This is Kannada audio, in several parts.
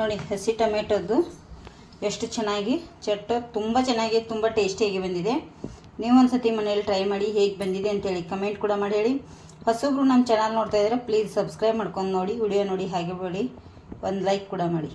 ನೋಡಿ, ಹಸಿ ಟೊಮೆಟೊದ್ದು ಎಷ್ಟು ಚೆನ್ನಾಗಿ, ಚಟ್ಟ ತುಂಬ ಚೆನ್ನಾಗಿ, ತುಂಬ ಟೇಸ್ಟಿಯಾಗಿ ಬಂದಿದೆ. ನೀವು ಒಂದ್ಸತಿ ಮನೇಲಿ ಟ್ರೈ ಮಾಡಿ ಹೇಗೆ ಬಂದಿದೆ ಅಂತೇಳಿ ಕಮೆಂಟ್ ಕೂಡ ಮಾಡಿ ಹೇಳಿ. ಹೊಸಬ್ರು ನಮ್ಮ ಚಾನಲ್ ನೋಡ್ತಾ ಇದ್ದಾರೆ ಪ್ಲೀಸ್ ಸಬ್ಸ್ಕ್ರೈಬ್ ಮಾಡ್ಕೊಂಡು ನೋಡಿ ವಿಡಿಯೋ ನೋಡಿ ಹಾಗೆ ಬಿಡಿ. ಒಂದು ಲೈಕ್ ಕೂಡ ಮಾಡಿ.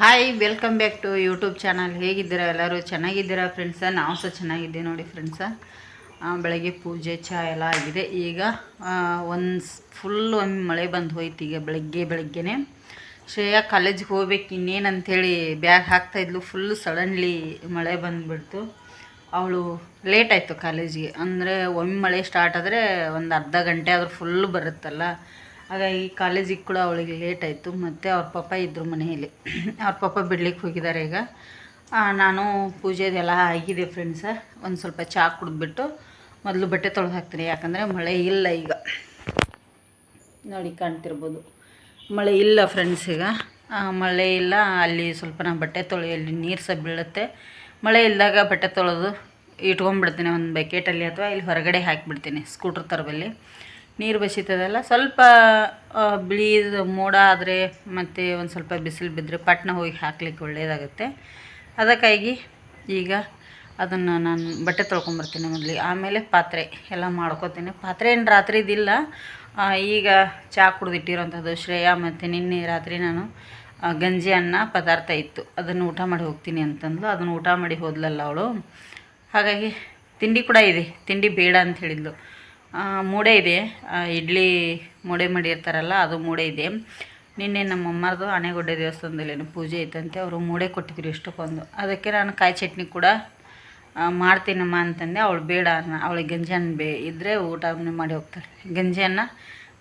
Hi welcome back to YouTube channel ಹೇಗಿದ್ದೀರಾ ಎಲ್ಲರೂ? ಚೆನ್ನಾಗಿದ್ದೀರಾ ಫ್ರೆಂಡ್ಸ ನಾವು ಸಹ ಚೆನ್ನಾಗಿದ್ದೀವಿ ನೋಡಿ ಫ್ರೆಂಡ್ಸ ಬೆಳಗ್ಗೆ ಪೂಜೆ ಚಹಾ ಎಲ್ಲ ಆಗಿದೆ. ಈಗ ಒಂದು ಫುಲ್ ಒಂದು ಮಳೆ ಬಂದು ಹೋಯ್ತು ಈಗ ಬೆಳಗ್ಗೆ ಬೆಳಗ್ಗೆನೆ. ಶ್ರೇಯಾ ಕಾಲೇಜ್ಗೆ ಹೋಗ್ಬೇಕು ಇನ್ನೇನು ಅಂಥೇಳಿ ಬ್ಯಾಗ್ ಹಾಕ್ತಾಯಿದ್ಲು ಫುಲ್ ಸಡನ್ಲಿ ಮಳೆ ಬಂದುಬಿಡ್ತು. ಅವಳು ಲೇಟ್ ಆಯಿತು ಕಾಲೇಜಿಗೆ ಅಂದರೆ ಒಮ್ಮೆ ಮಳೆ ಸ್ಟಾರ್ಟ್ ಆದರೆ ಒಂದು ಅರ್ಧ ಗಂಟೆ ಆದರೂ ಫುಲ್ ಬರುತ್ತಲ್ಲ. ಹಾಗಾಗಿ ಕಾಲೇಜಿಗೆ ಕೂಡ ಅವಳಿಗೆ ಲೇಟ್ ಆಯಿತು. ಮತ್ತು ಅವ್ರ ಪಾಪ ಇದ್ದರು ಮನೆಯಲ್ಲಿ. ಅವ್ರ ಪಾಪ ಬಿಡ್ಲಿಕ್ಕೆ ಹೋಗಿದ್ದಾರೆ ಈಗ. ನಾನು ಪೂಜೆದೆಲ್ಲ ಆಗಿದೆ ಫ್ರೆಂಡ್ಸ ಒಂದು ಸ್ವಲ್ಪ ಚಹಾ ಕುಡಿದ್ಬಿಟ್ಟು ಮೊದಲು ಬಟ್ಟೆ ತೊಳೆದು ಹಾಕ್ತೀನಿ. ಯಾಕಂದರೆ ಮಳೆ ಇಲ್ಲ ಈಗ. ನೋಡಿ ಕಾಣ್ತಿರ್ಬೋದು. ಮಳೆ ಇಲ್ಲ ಫ್ರೆಂಡ್ಸ್ ಈಗ. ಮಳೆ ಇಲ್ಲ. ಅಲ್ಲಿ ಸ್ವಲ್ಪ ನಾನು ಬಟ್ಟೆ ತೊಳೆ, ಅಲ್ಲಿ ನೀರು ಸಹ ಬೀಳುತ್ತೆ. ಮಳೆ ಇಲ್ಲದಾಗ ಬಟ್ಟೆ ತೊಳೆದು ಇಟ್ಕೊಂಡ್ಬಿಡ್ತೀನಿ. ಒಂದು ಬಕೆಟಲ್ಲಿ ಅಥವಾ ಇಲ್ಲಿ ಹೊರಗಡೆ ಹಾಕಿಬಿಡ್ತೀನಿ. ಸ್ಕೂಟ್ರ್ ತರಬಲ್ಲಿ. ನೀರು ಬಸಿತದಲ್ಲ ಸ್ವಲ್ಪ ಬಿಳಿ ಮೋಡ ಆದರೆ ಮತ್ತು ಒಂದು ಸ್ವಲ್ಪ ಬಿಸಿಲು ಬಿದ್ದರೆ ಪಟ್ನ ಹೋಗಿ ಹಾಕ್ಲಿಕ್ಕೆ ಒಳ್ಳೆಯದಾಗುತ್ತೆ ಅದಕ್ಕಾಗಿ ಈಗ ಅದನ್ನು ನಾನು ಬಟ್ಟೆ ತೊಳ್ಕೊಂಬರ್ತೀನಿ ಮೊದಲಿಗೆ ಆಮೇಲೆ ಪಾತ್ರೆ ಎಲ್ಲ ಮಾಡ್ಕೋತೀನಿ. ಪಾತ್ರೆ ಏನು ರಾತ್ರಿದಿಲ್ಲ ಈಗ ಚಹಾ ಕುಡ್ದಿಟ್ಟಿರೋಂಥದ್ದು, ಶ್ರೇಯಾ ಮತ್ತು ನಿನ್ನೆ ರಾತ್ರಿ ನಾನು ಗಂಜಿ ಅನ್ನ ಪದಾರ್ಥ ಇತ್ತು. ಅದನ್ನು ಊಟ ಮಾಡಿ ಹೋಗ್ತೀನಿ ಅಂತಂದು ಅದನ್ನು ಊಟ ಮಾಡಿ ಹೋದ್ಲಲ್ಲ ಅವಳು. ಹಾಗಾಗಿ ತಿಂಡಿ ಕೂಡ ಇದೆ. ತಿಂಡಿ ಬೇಡ ಅಂತ ಹೇಳಿದ್ಲು. ಮೂಡೆ ಇದೆ. ಇಡ್ಲಿ ಮೂಡೆ ಮಾಡಿರ್ತಾರಲ್ಲ, ಅದು ಮೂಡೆ ಇದೆ. ನಿನ್ನೆ ನಮ್ಮ ಅಮ್ಮರದು ಆನೆಗುಡ್ಡೆ ದೇವಸ್ಥಾನದಲ್ಲಿ ಪೂಜೆ ಐತಂತೆ, ಅವರು ಮೂಡೆ ಕೊಟ್ಟಿದ್ರು ಇಷ್ಟಕ್ಕೊಂದು. ಅದಕ್ಕೆ ನಾನು ಕಾಯಿ ಚಟ್ನಿ ಕೂಡ ಮಾಡ್ತೀನಮ್ಮ ಅಂತಂದೆ. ಅವಳು ಬೇಡ ಅನ್ನ ಅವಳಿಗೆ ಗಂಜಿ ಅನ್ನ ಬೇ ಇದ್ದರೆ ಊಟ ಮಾಡಿ ಹೋಗ್ತಾರೆ ಗಂಜಿ ಅನ್ನ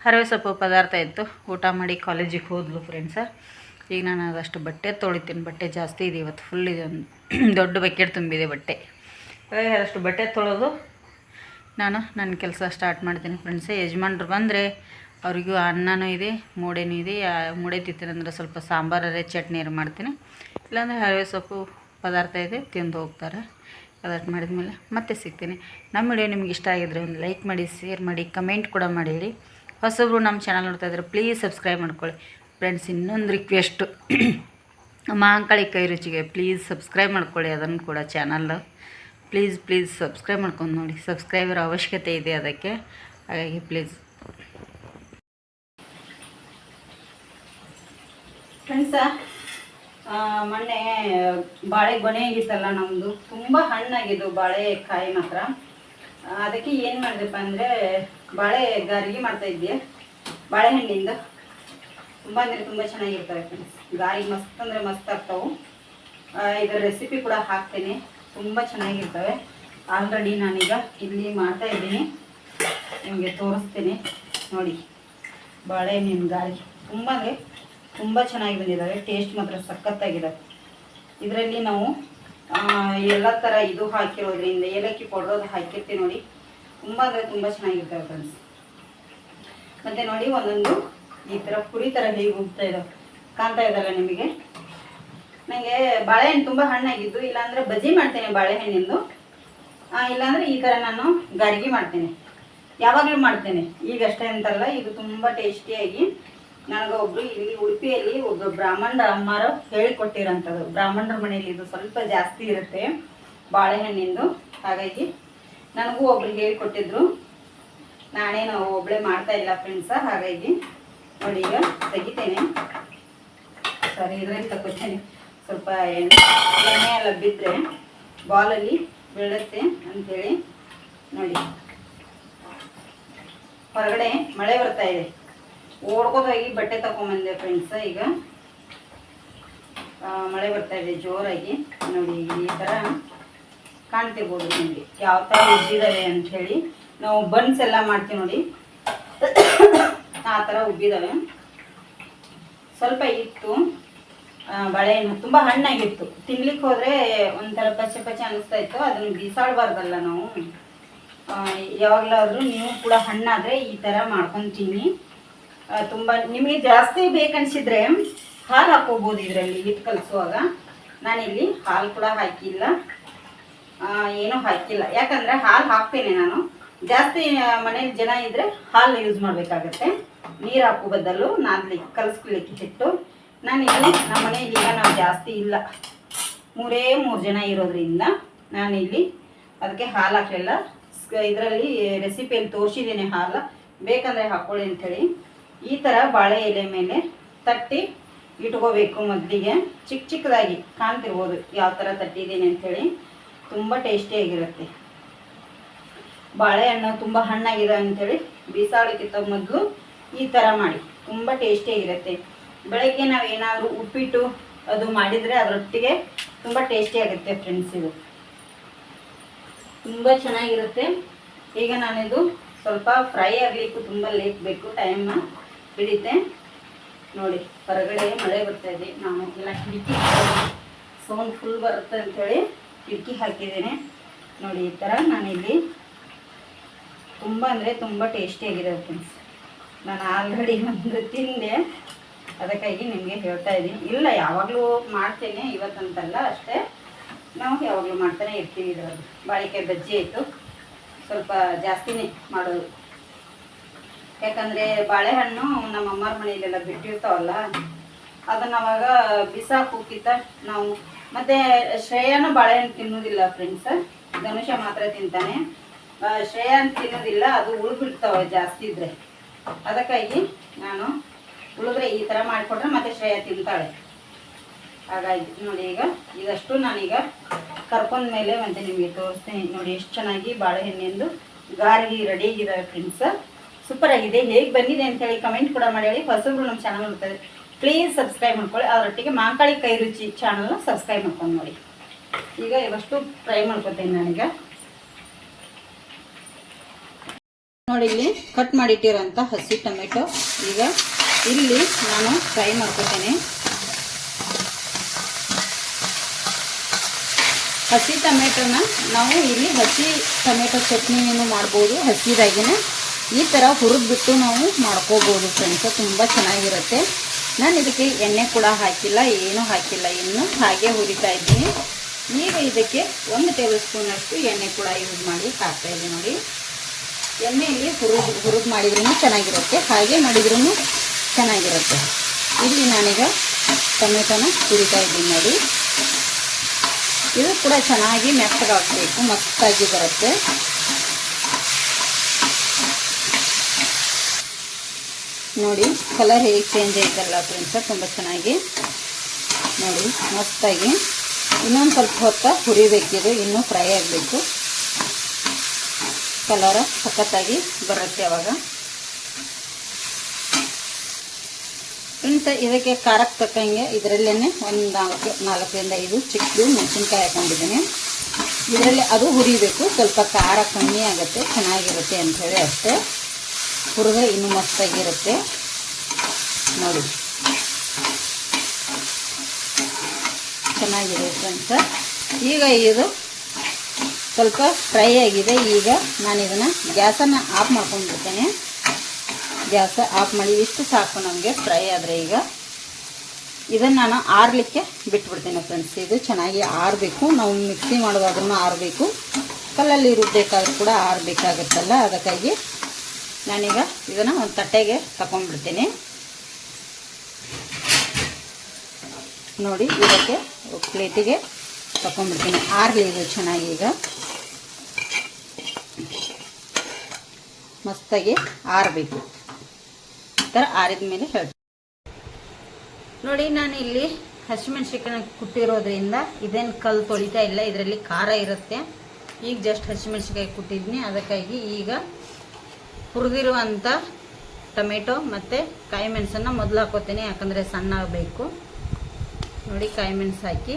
ಹರವೆ ಸೊಪ್ಪು ಪದಾರ್ಥ ಇತ್ತು. ಊಟ ಮಾಡಿ ಕಾಲೇಜಿಗೆ ಹೋದ್ಲು ಫ್ರೆಂಡ್ಸ ಈಗ ನಾನು ಅದಷ್ಟು ಬಟ್ಟೆ ತೊಳಿತೀನಿ. ಬಟ್ಟೆ ಜಾಸ್ತಿ ಇದೆ ಇವತ್ತು. ಫುಲ್ ಇದೆ ಒಂದು ದೊಡ್ಡ ಬಕೆಟ್ ತುಂಬಿದೆ ಬಟ್ಟೆ. ಅಷ್ಟು ಬಟ್ಟೆ ತೊಳೆದು ನಾನು ನನ್ನ ಕೆಲಸ ಸ್ಟಾರ್ಟ್ ಮಾಡ್ತೀನಿ ಫ್ರೆಂಡ್ಸೇ ಯಜಮಾನ್ರು ಬಂದರೆ ಅವ್ರಿಗೂ ಅನ್ನನೂ ಇದೆ, ಮೂಡೆನೂ ಇದೆ. ಮೂಡೆ ತಿಂತೀನಂದ್ರೆ ಸ್ವಲ್ಪ ಸಾಂಬಾರೇ ಚಟ್ನಿ ಮಾಡ್ತೀನಿ. ಇಲ್ಲಾಂದರೆ ಹರವೆ ಸೊಪ್ಪು ಪದಾರ್ಥ ಇದೆ, ತಿಂದು ಹೋಗ್ತಾರೆ. ಮಾಡಿದ ಮಾಡಿದ್ಮೇಲೆ ಮತ್ತೆ ಸಿಗ್ತೀನಿ. ನಮ್ಮ ವಿಡಿಯೋ ನಿಮ್ಗೆ ಇಷ್ಟ ಆಗಿದ್ರೆ ಒಂದು ಲೈಕ್ ಮಾಡಿ ಶೇರ್ ಮಾಡಿ ಕಮೆಂಟ್ ಕೂಡ ಮಾಡಿರಿ ಹೊಸಬ್ರು ನಮ್ಮ ಚಾನಲ್ ನೋಡ್ತಾ ಇದ್ರೆ ಪ್ಲೀಸ್ ಸಬ್ಸ್ಕ್ರೈಬ್ ಮಾಡ್ಕೊಳ್ಳಿ. ಫ್ರೆಂಡ್ಸ್ ಇನ್ನೊಂದು ರಿಕ್ವೆಸ್ಟು ಮಾಂಕಳಿ ಕೈ ರುಚಿಗೆ ಪ್ಲೀಸ್ ಸಬ್ಸ್ಕ್ರೈಬ್ ಮಾಡ್ಕೊಳ್ಳಿ ಅದನ್ನು ಕೂಡ ಚಾನಲ್ ಪ್ಲೀಸ್ ಪ್ಲೀಸ್ ಸಬ್ಸ್ಕ್ರೈಬ್ ಮಾಡ್ಕೊಂಡು ನೋಡಿ. ಸಬ್ಸ್ಕ್ರೈಬರ್ ಅವಶ್ಯಕತೆ ಇದೆ ಅದಕ್ಕೆ. ಹಾಗಾಗಿ ಪ್ಲೀಸ್. ಫ್ರೆಂಡ್ಸ ಮೊನ್ನೆ ಬಾಳೆ ಗೊನೆ ಆಗಿತ್ತಲ್ಲ ನಮ್ಮದು ತುಂಬ ಹಣ್ಣಾಗಿದ್ದು ಬಾಳೆಕಾಯಿ ಮಾತ್ರ ಅದಕ್ಕೆ ಏನು ಮಾಡಿದೆಪ್ಪ ಅಂದರೆ ಬಾಳೆ ಗಾರಿಗೆ ಮಾಡ್ತಾ ಇದ್ದೆ ಬಾಳೆಹಣ್ಣಿಂದ ತುಂಬ ಅಂದರೆ ತುಂಬ ಚೆನ್ನಾಗಿರ್ತವೆ ಫ್ರೆಂಡ್ಸ್ ಗಾರಿಗೆ ಮಸ್ತ್ ಅಂದರೆ ಮಸ್ತ್ ಆಗ್ತಾವೆ. ಇದರ ರೆಸಿಪಿ ಕೂಡ ಹಾಕ್ತೇನೆ. ತುಂಬ ಚೆನ್ನಾಗಿರ್ತವೆ. ಆಲ್ರೆಡಿ ನಾನೀಗ ಇಲ್ಲಿ ಮಾಡ್ತಾ ಇದ್ದೀನಿ. ನಿಮಗೆ ತೋರಿಸ್ತೀನಿ. ನೋಡಿ ಬಾಳೆಹಣ್ಣಿನ ಗಾಳಿ ತುಂಬ ಅಂದರೆ ತುಂಬ ಚೆನ್ನಾಗಿ ಬಂದಿದ್ದಾವೆ. ಟೇಸ್ಟ್ ಮಾತ್ರ ಸಖತ್ತಾಗಿದೆ. ಇದರಲ್ಲಿ ನಾವು ಎಲ್ಲ ಥರ ಇದು ಹಾಕಿರೋದ್ರಿಂದ, ಏಲಕ್ಕಿ ಪೌಡ್ರ್ ಅದು ಹಾಕಿರ್ತೀವಿ ನೋಡಿ. ತುಂಬ ಅಂದರೆ ತುಂಬ ಚೆನ್ನಾಗಿರ್ತವೆ ಫ್ರೆಂಡ್ಸ್ ಮತ್ತು ನೋಡಿ ಒಂದೊಂದು ಈ ಥರ ಪುರಿ ಥರ ಹೇಗೆ ಉಗ್ತಾ ಇದ್ದಾವೆ ಕಾಣ್ತಾ ಇದ್ದಾವೆ ನಿಮಗೆ? ನನಗೆ ಬಾಳೆಹಣ್ಣು ತುಂಬ ಹಣ್ಣಾಗಿದ್ದು, ಇಲ್ಲಾಂದರೆ ಬಜ್ಜಿ ಮಾಡ್ತೇನೆ ಬಾಳೆಹಣ್ಣಿಂದು. ಇಲ್ಲಾಂದರೆ ಈ ಥರ ನಾನು ಗಾರ್ಗಿ ಮಾಡ್ತೇನೆ. ಯಾವಾಗಲೂ ಮಾಡ್ತೇನೆ. ಈಗ ಅಷ್ಟೇ ಅಂತಲ್ಲ, ಇದು ತುಂಬ ಟೇಸ್ಟಿಯಾಗಿ ನನಗೆ ಒಬ್ಬರು ಇಲ್ಲಿ ಉಡುಪಿಯಲ್ಲಿ ಒಬ್ಬರು ಬ್ರಾಹ್ಮಣರ ಅಮ್ಮರು ಹೇಳಿಕೊಟ್ಟಿರೋಂಥದ್ದು. ಬ್ರಾಹ್ಮಣರ ಮನೆಯಲ್ಲಿ ಇದು ಸ್ವಲ್ಪ ಜಾಸ್ತಿ ಇರುತ್ತೆ ಬಾಳೆಹಣ್ಣಿಂದು. ಹಾಗಾಗಿ ನನಗೂ ಒಬ್ರು ಹೇಳಿಕೊಟ್ಟಿದ್ರು. ನಾನೇನು ಒಬ್ಬಳೇ ಮಾಡ್ತಾ ಇಲ್ಲ ಫ್ರೆಂಡ್ಸ ಹಾಗಾಗಿ ನೋಡಿ ಈಗ ತೆಗಿತೇನೆ. ಸರಿ, ಇದರಲ್ಲಿ ತಗೋತೇನೆ ಸ್ವಲ್ಪ ಎಣ್ಣೆ ಎಣ್ಣೆ ಎಲ್ಲ ಬಿದ್ದರೆ ಬಾಲಲ್ಲಿ ಬೀಳುತ್ತೆ ಅಂಥೇಳಿ ನೋಡಿ. ಹೊರಗಡೆ ಮಳೆ ಬರ್ತಾ ಇದೆ. ಓಡ್ಕೋದಾಗಿ ಬಟ್ಟೆ ತಗೊಂಬಂದೆ ಫ್ರೆಂಡ್ಸ ಈಗ. ಮಳೆ ಬರ್ತಾ ಇದೆ ಜೋರಾಗಿ. ನೋಡಿ, ಈ ಥರ ಕಾಣ್ತಿರ್ಬೋದು ನಿಮಗೆ. ಯಾವ ಥರ ಉಬ್ಬಿದಾವೆ ಅಂಥೇಳಿ ನಾವು ಬನ್ಸ್ ಎಲ್ಲ ಮಾಡ್ತೀವಿ ನೋಡಿ. ಆ ಥರ ಉಬ್ಬಿದಾವೆ. ಸ್ವಲ್ಪ ಇತ್ತು ಬಾಳೆಹಣ್ಣು ತುಂಬ ಹಣ್ಣಾಗಿತ್ತು. ತಿನ್ಲಿಕ್ಕೆ ಹೋದರೆ ಒಂಥರ ಪಚ್ಚೆ ಪಚ್ಚೆ ಅನಿಸ್ತಾ ಇತ್ತು. ಅದನ್ನು ಬಿಸಾಡಬಾರ್ದಲ್ಲ ನಾವು. ಯಾವಾಗಲಾದ್ರೂ ನೀವು ಕೂಡ ಹಣ್ಣಾದರೆ ಈ ಥರ ಮಾಡ್ಕೊತೀನಿ. ತುಂಬ ನಿಮಗೆ ಜಾಸ್ತಿ ಬೇಕನ್ಸಿದ್ರೆ ಹಾಲು ಹಾಕೋಬೋದು ಇದರಲ್ಲಿ ಹಿಟ್ಟು ಕಲಿಸುವಾಗ. ನಾನಿಲ್ಲಿ ಹಾಲು ಕೂಡ ಹಾಕಿಲ್ಲ. ಏನೂ ಹಾಕಿಲ್ಲ. ಯಾಕಂದರೆ ಹಾಲು ಹಾಕ್ತೇನೆ ನಾನು. ಜಾಸ್ತಿ ಮನೇಲಿ ಜನ ಇದ್ದರೆ ಹಾಲು ಯೂಸ್ ಮಾಡಬೇಕಾಗತ್ತೆ. ನೀರು ಹಾಕೋ ಬದಲು ನಾನು ಕಲಸ್ಕೊಳ್ಳಿಕ್ಕೆ ಹಿಟ್ಟು. ನಾನು ಇಲ್ಲಿ ನಮ್ಮ ಮನೇಲಿ ಈಗ ನಾವು ಜಾಸ್ತಿ ಇಲ್ಲ. ಮೂರೇ ಮೂರು ಜನ ಇರೋದ್ರಿಂದ ನಾನಿಲ್ಲಿ ಅದಕ್ಕೆ ಹಾಲು ಹಾಕಲಿಲ್ಲ. ಇದರಲ್ಲಿ ರೆಸಿಪಿಯಲ್ಲಿ ತೋರಿಸಿದ್ದೀನಿ ಹಾಲು. ಬೇಕಂದರೆ ಹಾಕ್ಕೊಳ್ಳಿ ಅಂಥೇಳಿ ಈ ಥರ ಬಾಳೆ ಎಲೆ ಮೇಲೆ ತಟ್ಟಿ ಇಟ್ಕೋಬೇಕು ಮೊದಲಿಗೆ. ಚಿಕ್ಕ ಚಿಕ್ಕದಾಗಿ ಕಾಣ್ತಿರ್ಬೋದು ಯಾವ ಥರ ತಟ್ಟಿದ್ದೀನಿ ಅಂಥೇಳಿ ತುಂಬ ಟೇಸ್ಟಿಯಾಗಿರುತ್ತೆ ಬಾಳೆಹಣ್ಣು ತುಂಬ ಹಣ್ಣಾಗಿದೆ ಅಂಥೇಳಿ ಬಿಸಾಳಕ್ಕಿಂತ ಮೊದಲು ಈ ಥರ ಮಾಡಿ. ತುಂಬ ಟೇಸ್ಟಿಯಾಗಿರುತ್ತೆ ಬೆಳಗ್ಗೆ ನಾವು ಏನಾದರೂ ಉಪ್ಪಿಟ್ಟು ಅದು ಮಾಡಿದರೆ ಅದರೊಟ್ಟಿಗೆ ತುಂಬ ಟೇಸ್ಟಿಯಾಗುತ್ತೆ ಫ್ರೆಂಡ್ಸ್ ಇದು. ತುಂಬ ಚೆನ್ನಾಗಿರುತ್ತೆ. ಈಗ ನಾನಿದು ಸ್ವಲ್ಪ ಫ್ರೈ ಆಗಲಿಕ್ಕೂ ತುಂಬ ಲೇಟ್ ಬೇಕು ಟೈಮ್ ಹಿಡಿತೆ. ನೋಡಿ, ಹೊರಗಡೆ ಮಳೆ ಬರ್ತಾ ಇದೆ. ನಾನು ಎಲ್ಲ ಕಿಟಕಿ ಸೌಂಡ್ ಫುಲ್ ಬರುತ್ತೆ ಅಂಥೇಳಿ ಕಿಟಕಿ ಹಾಕಿದ್ದೀನಿ. ನೋಡಿ, ಈ ಥರ ನಾನಿಲ್ಲಿ ತುಂಬ ಅಂದರೆ ತುಂಬ ಟೇಸ್ಟಿಯಾಗಿದೆ ಫ್ರೆಂಡ್ಸ್ ನಾನು ಆಲ್ರೆಡಿ ಒಂದು ತಿಂದೆ ಅದಕ್ಕಾಗಿ ನಿಮಗೆ ಹೇಳ್ತಾ ಇದ್ದೀನಿ. ಇಲ್ಲ, ಯಾವಾಗಲೂ ಮಾಡ್ತೇನೆ, ಇವತ್ತಂತಲ್ಲ ಅಷ್ಟೇ. ನಾವು ಯಾವಾಗಲೂ ಮಾಡ್ತಾನೆ ಇರ್ತೀವಿ ಇದರಲ್ಲಿ ಬಾಳಿಕೆ ಬಜ್ಜಿ ಆಯಿತು ಸ್ವಲ್ಪ ಜಾಸ್ತಿನೇ ಮಾಡೋದು. ಯಾಕಂದರೆ ಬಾಳೆಹಣ್ಣು ನಮ್ಮ ಅಮ್ಮರ ಮನೆಯಲ್ಲೆಲ್ಲ ಬಿಟ್ಟಿರ್ತಾವಲ್ಲ, ಅದನ್ನ ಅವಾಗ ಬಿಸಾಕೋಕ್ಕಿಂತ ನಾವು ಮತ್ತೆ ಶ್ರೇಯಾನು ಬಾಳೆಹಣ್ಣು ತಿನ್ನೋದಿಲ್ಲ ಫ್ರೆಂಡ್ಸ್ ಧನುಷ ಮಾತ್ರ ತಿಂತಾನೆ. ಶ್ರೇಯನ್ ತಿನ್ನೋದಿಲ್ಲ, ಅದು ಉಳ್ಬಿಡ್ತಾವೆ ಜಾಸ್ತಿ ಇದ್ರೆ. ಅದಕ್ಕಾಗಿ ನಾನು ಉಳಿದ್ರೆ ಈ ಥರ ಮಾಡಿಕೊಟ್ರೆ ಮತ್ತೆ ಶ್ರೇಯ ತಿಂತಾಳೆ. ಹಾಗಾಗಿ ನೋಡಿ ಈಗ ಇದಷ್ಟು ನಾನೀಗ ಕರ್ಕೊಂಡ ಮೇಲೆ ಮತ್ತೆ ನಿಮಗೆ ತೋರಿಸ್ತೀನಿ. ನೋಡಿ ಎಷ್ಟು ಚೆನ್ನಾಗಿ ಬಾಳೆಹಣ್ಣಿಂದು ಗಾರ್ಗಿ ರೆಡಿ ಆಗಿದ್ದಾವೆ ಫ್ರೆಂಡ್ಸ್ ಸೂಪರ್ ಆಗಿದೆ. ಹೇಗೆ ಬಂದಿದೆ ಅಂತ ಹೇಳಿ ಕಮೆಂಟ್ ಕೂಡ ಮಾಡಿ ಹೇಳಿ. ಹೊಸಬ್ರು ನಮ್ಮ ಚಾನಲ್ ನೋಡ್ತಾರೆ ಪ್ಲೀಸ್ ಸಬ್ಸ್ಕ್ರೈಬ್ ಮಾಡ್ಕೊಳ್ಳಿ. ಅದರೊಟ್ಟಿಗೆ ಮಾಂಕಾಳಿ ಕೈ ರುಚಿ ಚಾನಲ್ನ ಸಬ್ಸ್ಕ್ರೈಬ್ ಮಾಡ್ಕೊಂಡು ನೋಡಿ. ಈಗ ಇವಷ್ಟು ಟ್ರೈ ಮಾಡ್ಕೊತೀನಿ ನಾನೀಗ. ನೋಡಿ ಇಲ್ಲಿ ಕಟ್ ಮಾಡಿಟ್ಟಿರೋಂಥ ಹಸಿ ಟೊಮೆಟೊ. ಈಗ ಇಲ್ಲಿ ನಾನು ಫ್ರೈ ಮಾಡ್ಕೊತೇನೆ. ಹಸಿ ಟೊಮೆಟೊನ ನಾವು ಇಲ್ಲಿ ಹಸಿ ಟೊಮೆಟೊ ಚಟ್ನಿಯನ್ನು ಮಾಡ್ಬೋದು, ಹಸಿದಾಗಿನೇ ಈ ಥರ ಹುರಿದ್ಬಿಟ್ಟು ನಾವು ಮಾಡ್ಕೋಬೋದು ಫ್ರೆಂಡ್ಸ್ ತುಂಬ ಚೆನ್ನಾಗಿರುತ್ತೆ. ನಾನು ಇದಕ್ಕೆ ಎಣ್ಣೆ ಕೂಡ ಹಾಕಿಲ್ಲ, ಏನೂ ಹಾಕಿಲ್ಲ. ಇನ್ನು ಹಾಗೆ ಹುರಿತಾ ಇದ್ದೀನಿ. ಈಗ ಇದಕ್ಕೆ ಒಂದು ಟೇಬಲ್ ಸ್ಪೂನಷ್ಟು ಎಣ್ಣೆ ಕೂಡ ಯೂಸ್ ಮಾಡಿ ಹಾಕ್ತಾ ಇದ್ದೀನಿ ನೋಡಿ. ಎಣ್ಣೆಯಲ್ಲಿ ಹುರಿದು ಹುರಿದು ಮಾಡಿದ್ರೂ ಚೆನ್ನಾಗಿರುತ್ತೆ. ಹಾಗೆ ಮಾಡಿದ್ರೂ ಚೆನ್ನಾಗಿರುತ್ತೆ. ಇಲ್ಲಿ ನಾನೀಗ ಟೊಮೆಟೊನ ತುರಿತಾ ಇದ್ದೀನಿ ನೋಡಿ. ಇದು ಕೂಡ ಚೆನ್ನಾಗಿ ಮೆತ್ತಗಾಗಬೇಕು, ಮಸ್ತಾಗಿ ಬರುತ್ತೆ. ನೋಡಿ ಕಲರ್ ಹೇಗೆ ಚೇಂಜ್ ಆಯ್ತಲ್ಲ ಫ್ರೆಂಡ್ಸ ತುಂಬ ಚೆನ್ನಾಗಿ. ನೋಡಿ, ಮಸ್ತಾಗಿ. ಇನ್ನೊಂದು ಸ್ವಲ್ಪ ಹೊತ್ತ ಹುರಿಬೇಕಿದು, ಇನ್ನೂ ಫ್ರೈ ಆಗಬೇಕು. ಕಲರ ಸಖತ್ತಾಗಿ ಬರುತ್ತೆ ಅವಾಗ. ಇಂಥ ಇದಕ್ಕೆ ಖಾರಕ್ಕೆ ತಕ್ಕಂಗೆ ಇದರಲ್ಲೇ ಒಂದು ನಾಲ್ಕು, ನಾಲ್ಕರಿಂದ ಐದು ಚಿಕ್ಕದು ಮೆಣಸಿನ್ಕಾಯಿ ಹಾಕೊಂಡಿದ್ದೀನಿ. ಇದರಲ್ಲಿ ಅದು ಹುರಿಬೇಕು. ಸ್ವಲ್ಪ ಖಾರ ಕಮ್ಮಿ ಆಗುತ್ತೆ, ಚೆನ್ನಾಗಿರುತ್ತೆ ಅಂಥೇಳಿ ಅಷ್ಟೇ. ಹುರಿದ್ರೆ ಇನ್ನೂ ಮಸ್ತಾಗಿರುತ್ತೆ. ನೋಡಿ. ಚೆನ್ನಾಗಿದೆ ಅಂತ. ಈಗ ಇದು ಸ್ವಲ್ಪ ಫ್ರೈ ಆಗಿದೆ. ಈಗ ನಾನು ಇದನ್ನು ಗ್ಯಾಸನ್ನು ಆಫ್ ಮಾಡ್ಕೊಂಡ್ಬಿಡ್ತೇನೆ ಗ್ಯಾಸ್ ಆಫ್ ಮಾಡಿ ಇಷ್ಟು ಸಾಕು ನಮಗೆ ಫ್ರೈ ಆದರೆ ಈಗ. ಇದನ್ನು ನಾನು ಆರಲಿಕ್ಕೆ ಬಿಟ್ಬಿಡ್ತೀನಿ ಫ್ರೆಂಡ್ಸ್. ಇದು ಚೆನ್ನಾಗಿ ಆರಬೇಕು. ನಾವು ಮಿಕ್ಸಿ ಮಾಡೋದಾದ್ರೂ ಆರಬೇಕು. ಕಲ್ಲಲ್ಲಿ ರುಬ್ಬೇಕಾದ್ರೂ ಕೂಡ ಆರಬೇಕಾಗುತ್ತಲ್ಲ, ಅದಕ್ಕಾಗಿ ನಾನೀಗ ಇದನ್ನು ಒಂದು ತಟ್ಟೆಗೆ ತಗೊಂಡ್ಬಿಡ್ತೀನಿ ನೋಡಿ, ಇದಕ್ಕೆ ಪ್ಲೇಟಿಗೆ ತಗೊಂಡ್ಬಿಡ್ತೀನಿ ಆರಲಿ ಇದು ಚೆನ್ನಾಗಿ ಈಗ. ಮಸ್ತಾಗಿ ಆರಬೇಕು. ಥರ ಆರಿದ ಮೇಲೆ ಹೇಳ್ತೀನಿ. ನೋಡಿ, ನಾನು ಇಲ್ಲಿ ಹಸಿಮೆಣ್ಸಿಕಾಯಿ ಕುಟ್ಟಿರೋದ್ರಿಂದ ಇದೇನು ಕಲ್ಲು ತೊಳಿತಾ ಇಲ್ಲ, ಇದರಲ್ಲಿ ಖಾರ ಇರುತ್ತೆ. ಈಗ ಜಸ್ಟ್ ಹಸಿಮೆಣ್ಸಿಕಾಯಿ ಕುಟ್ಟಿದ್ನಿ. ಅದಕ್ಕಾಗಿ ಈಗ ಹುರಿದಿರುವಂಥ ಟೊಮೆಟೊ ಮತ್ತು ಕಾಯಿ ಮೆಣಸನ್ನು ಮೊದಲು ಹಾಕೋತೀನಿ, ಯಾಕಂದರೆ ಸಣ್ಣ ಬೇಕು ನೋಡಿ ಕಾಯಿ ಮೆಣಸು ಹಾಕಿ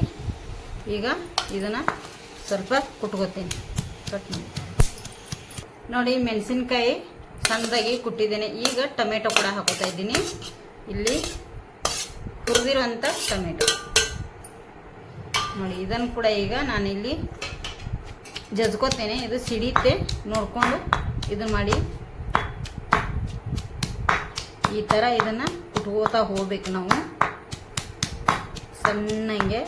ಈಗ ಇದನ್ನು ಸ್ವಲ್ಪ ಕುಟ್ಕೋತೀನಿ. ಕಟ್ ನೋಡಿ, ಮೆಣಸಿನ್ಕಾಯಿ ಸಣ್ಣದಾಗಿ ಕುಟ್ಟಿದ್ದೇನೆ. ಈಗ ಟೊಮೆಟೊ ಕೂಡ ಹಾಕೋತಾ ಇದ್ದೀನಿ. ಇಲ್ಲಿ ಹುರಿದಿರೋಂಥ ಟೊಮೆಟೊ. ನೋಡಿ, ಇದನ್ನು ಕೂಡ ಈಗ ನಾನಿಲ್ಲಿ ಜಜ್ಕೋತೇನೆ. ಇದು ಸಿಡಿತೆ. ನೋಡಿಕೊಂಡು ಇದನ್ನು ಮಾಡಿ ಈ ಥರ ಇದನ್ನು ಕುಟ್ಕೋತಾ ಹೋಗ್ಬೇಕು ನಾವು. ಸಣ್ಣಂಗೆ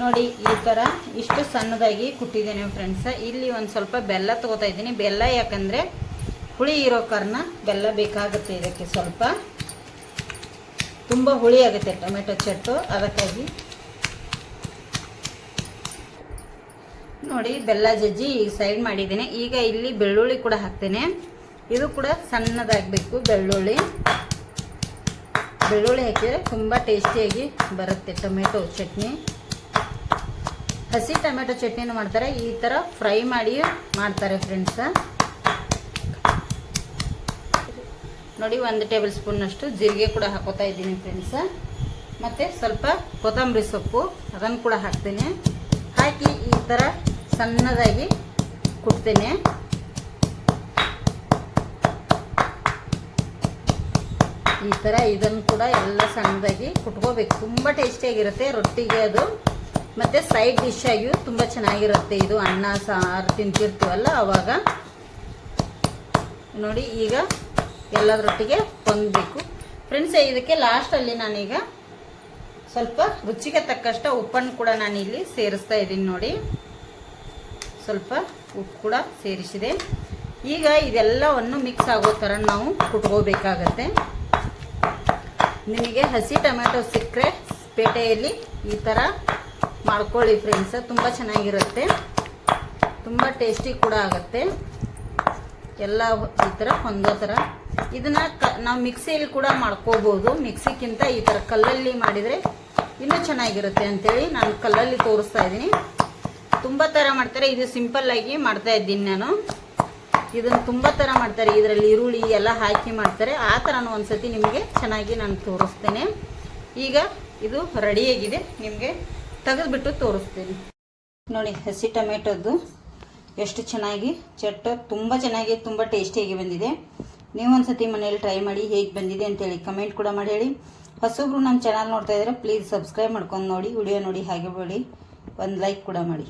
ನೋಡಿ, ಈ ಥರ ಇಷ್ಟು ಸಣ್ಣದಾಗಿ ಕುಟ್ಟಿದ್ದೇನೆ ಫ್ರೆಂಡ್ಸ ಇಲ್ಲಿ ಒಂದು ಸ್ವಲ್ಪ ಬೆಲ್ಲ ತೊಗೋತಾ ಇದ್ದೀನಿ. ಬೆಲ್ಲ ಯಾಕಂದರೆ ಹುಳಿ ಇರೋ ಕಾರಣ ಬೆಲ್ಲ ಬೇಕಾಗುತ್ತೆ ಇದಕ್ಕೆ ಸ್ವಲ್ಪ. ತುಂಬ ಹುಳಿ ಆಗುತ್ತೆ ಟೊಮೆಟೊ ಚಟ್ಟು. ಅದಕ್ಕಾಗಿ ನೋಡಿ, ಬೆಲ್ಲ ಜಜ್ಜಿ ಈಗ ಸೈಡ್ ಮಾಡಿದ್ದೀನಿ. ಈಗ ಇಲ್ಲಿ ಬೆಳ್ಳುಳ್ಳಿ ಕೂಡ ಹಾಕ್ತೇನೆ. ಇದು ಕೂಡ ಸಣ್ಣದಾಗಬೇಕು ಬೆಳ್ಳುಳ್ಳಿ. ಬೆಳ್ಳುಳ್ಳಿ ಹಾಕಿದರೆ ತುಂಬ ಟೇಸ್ಟಿಯಾಗಿ ಬರುತ್ತೆ ಟೊಮೆಟೊ ಚಟ್ನಿ. ಹಸಿ ಟೊಮೆಟೊ ಚಟ್ನಿನೂ ಮಾಡ್ತಾರೆ. ಈ ಥರ ಫ್ರೈ ಮಾಡಿ ಮಾಡ್ತಾರೆ ಫ್ರೆಂಡ್ಸ. ನೋಡಿ, ಒಂದು ಟೇಬಲ್ ಸ್ಪೂನ್ನಷ್ಟು ಜೀರಿಗೆ ಕೂಡ ಹಾಕೋತಾ ಇದ್ದೀನಿ ಫ್ರೆಂಡ್ಸ. ಮತ್ತು ಸ್ವಲ್ಪ ಕೊತ್ತಂಬರಿ ಸೊಪ್ಪು, ಅದನ್ನು ಕೂಡ ಹಾಕ್ತೀನಿ. ಹಾಕಿ ಈ ಥರ ಸಣ್ಣದಾಗಿ ಕುಡ್ತೀನಿ ಈ ಥರ ಇದನ್ನು ಕೂಡ ಎಲ್ಲ ಸಣ್ಣದಾಗಿ ಕುಟ್ಕೋಬೇಕು. ತುಂಬ ಟೇಸ್ಟಿಯಾಗಿರುತ್ತೆ. ರೊಟ್ಟಿಗೆ ಅದು ಮತ್ತು ಸೈಡ್ ಡಿಶ್ ಆಗಿಯೂ ತುಂಬ ಚೆನ್ನಾಗಿರುತ್ತೆ ಇದು. ಅನ್ನ, ಸಾರು ತಿಂತಿರ್ತೀವಲ್ಲ ಅವಾಗ. ನೋಡಿ, ಈಗ ಎಲ್ಲದರೊಟ್ಟಿಗೆ ಹೊಂದಬೇಕು. ಫ್ರೆಂಡ್ಸ್ ಇದಕ್ಕೆ ಲಾಸ್ಟಲ್ಲಿ ನಾನೀಗ ಸ್ವಲ್ಪ ರುಚಿಗೆ ತಕ್ಕಷ್ಟ ಉಪ್ಪನ್ನು ಕೂಡ ನಾನು ಇಲ್ಲಿ ಸೇರಿಸ್ತಾ ಇದ್ದೀನಿ ನೋಡಿ. ಸ್ವಲ್ಪ ಉಪ್ಪು ಕೂಡ ಸೇರಿಸಿದೆ. ಈಗ ಇದೆಲ್ಲವನ್ನು ಮಿಕ್ಸ್ ಆಗೋ ಥರ ನಾವು ಕುಟ್ಕೋಬೇಕಾಗತ್ತೆ. ನಿಮಗೆ ಹಸಿ ಟೊಮೆಟೊ ಸಿಕ್ಕರೆ ಪೇಟೆಯಲ್ಲಿ ಈ ಥರ ಮಾಡ್ಕೊಳ್ಳಿ ಫ್ರೆಂಡ್ಸ್, ತುಂಬ ಚೆನ್ನಾಗಿರುತ್ತೆ. ತುಂಬ ಟೇಸ್ಟಿ ಕೂಡ ಆಗುತ್ತೆ. ಎಲ್ಲ ಈ ಥರ ಹೊಂದೋ ಥರ ಇದನ್ನು ನಾವು ಮಿಕ್ಸಿಯಲ್ಲಿ ಕೂಡ ಮಾಡ್ಕೋಬೋದು. ಮಿಕ್ಸಿಗಿಂತ ಈ ಥರ ಕಲ್ಲಲ್ಲಿ ಮಾಡಿದರೆ ಇನ್ನೂ ಚೆನ್ನಾಗಿರುತ್ತೆ ಅಂತೇಳಿ ನಾನು ಕಲ್ಲಲ್ಲಿ ತೋರಿಸ್ತಾ ಇದ್ದೀನಿ. ತುಂಬ ಥರ ಮಾಡ್ತಾರೆ. ಇದು ಸಿಂಪಲ್ಲಾಗಿ ಮಾಡ್ತಾ ಇದ್ದೀನಿ ನಾನು. ಇದನ್ನು ತುಂಬ ಥರ ಮಾಡ್ತಾರೆ. ಇದರಲ್ಲಿ ಈರುಳ್ಳಿ ಎಲ್ಲ ಹಾಕಿ ಮಾಡ್ತಾರೆ. ಆ ಥರನೂ ಒಂದ್ಸತಿ ನಿಮಗೆ ಚೆನ್ನಾಗಿ ನಾನು ತೋರಿಸ್ತೇನೆ. ಈಗ ಇದು ರೆಡಿಯಾಗಿದೆ ನಿಮಗೆ ತೆಗೆದುಬಿಟ್ಟು ತೋರಿಸ್ತೀನಿ ನೋಡಿ, ಹಸಿ ಟೊಮೆಟೊದ್ದು ಎಷ್ಟು ಚೆನ್ನಾಗಿ ಚಟ್ ತುಂಬ ಚೆನ್ನಾಗಿ, ತುಂಬ ಟೇಸ್ಟಿಯಾಗಿ ಬಂದಿದೆ. ನೀವು ಒಂದ್ಸತಿ ಮನೇಲಿ ಟ್ರೈ ಮಾಡಿ ಹೇಗೆ ಬಂದಿದೆ ಅಂತೇಳಿ ಕಮೆಂಟ್ ಕೂಡ ಮಾಡಿ ಹೇಳಿ. ಹೊಸಬ್ರು ನಮ್ಮ ಚಾನಲ್ ನೋಡ್ತಾ ಇದ್ದಾರೆ ಪ್ಲೀಸ್ ಸಬ್ಸ್ಕ್ರೈಬ್ ಮಾಡ್ಕೊಂಡು ನೋಡಿ, ವಿಡಿಯೋ ನೋಡಿ ಹಾಗೆ ಬಿಡಿ ಒಂದು ಲೈಕ್ ಕೂಡ ಮಾಡಿ.